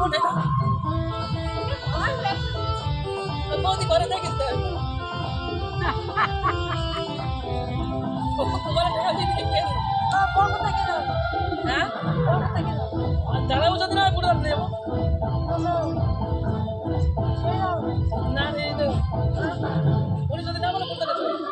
কি জানে না, কোন এটা? ওই বৌদি ঘরে দেখিস তো। ঘরে দেখা দিবি কি করে? হ্যাঁ? আর দাঁড়াবো যদি না, পুরো দাঁড়িয়ে যাব। না, এই তো। উনি না বলে, পুরো দাঁড়িয়ে যাব।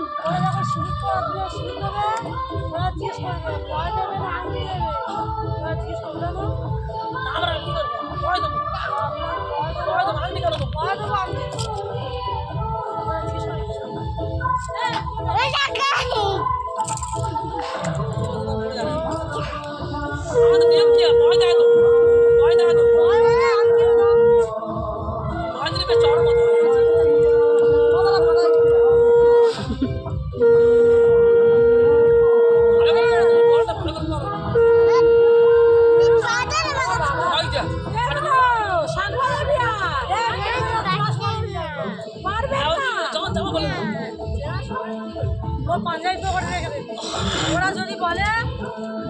ওরা যদি বলে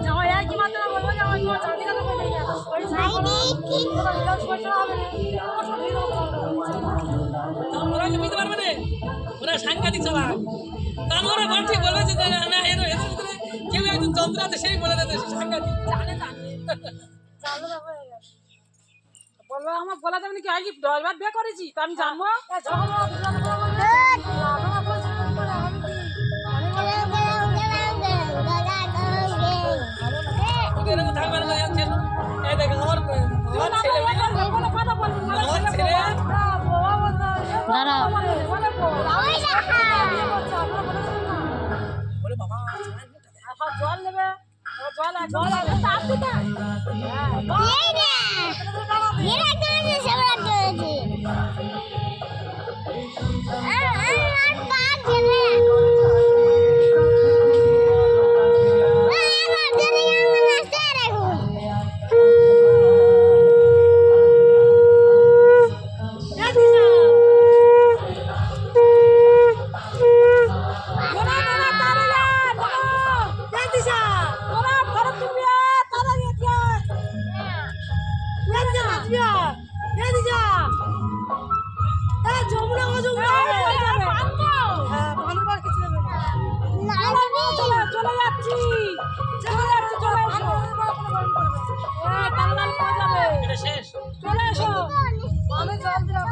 যে আমার একই মাত্রা বলব যে আমার তোমার চাকরি কথা বলে ওরা কি বুঝতে পারবে না? ওরা সাংঘাতিক চালাক। তখন ওরা বল ঠিক বলবে যে, না, এর- ভিতরে কেউ একজন যন্ত্র আছে, সেই বলে দেবে, সাংঘাতিক। জানে না। হয়ে বলব আমার বলা যাবে নাকি? আগে দশ বার বিয়ে করেছি তা আমি জানব? সব জল নেবে। জল জল চলে চলে যাচ্ছি চলে যাচ্ছি চলে এসো হ্যাঁ তাল্লাল পাওয়া যাবে চলে এসো আমি জল দিলাম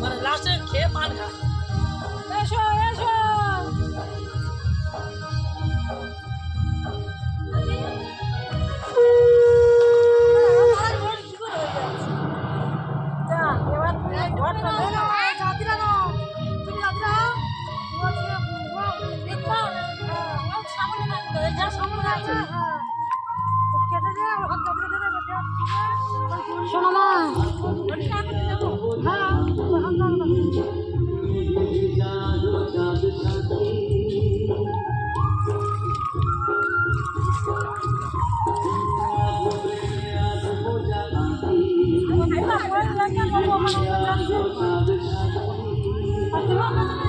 মানে লাস্টে খেয়ে পান খা এসো শোনো মা ওর টাকা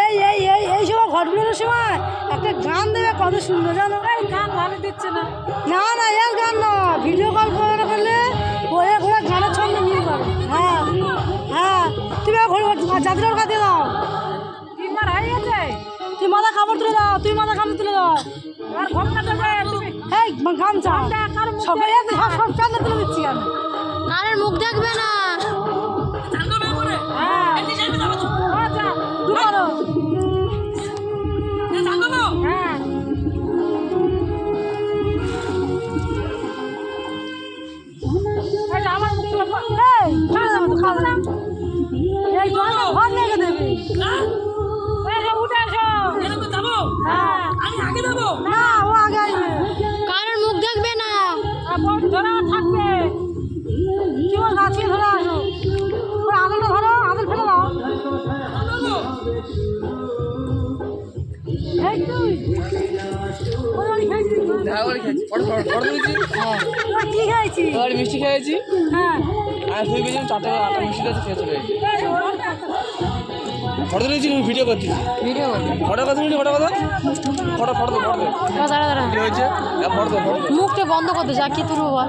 এই এই এই এই সময় বেরোনোর সময় একটা গান দেবে কত সুন্দর জানো এই না না না না ভিডিও কল করে করলে ওই হ্যাঁ হ্যাঁ তুমি ঘোড়া যাত্রার কাছে তুই মাথা কাপড় তুলে দাও তুই মাথা কাপড় তুলে দাও। আর ঘটনা দেবে তুমি এই গামছা। সবাই আছে সব চান্দা তুলে দিচ্ছি আমি। কারের মুখ দেখবে না। হ্যাঁ। মিষ্টি খেয়েছি হ্যাঁ। আর তুই গেছি চারটা আটা মিষ্টি খেয়েছি খেয়েছি ফটো নিয়েছি ভিডিও করছি ভিডিও ফটো কথা ভিডিও ফটো কথা? ফটো ফটো ফটো দাঁড়া দাঁড়া। কি হয়েছে? মুখটা বন্ধ করতে যা কি তুলবো বল।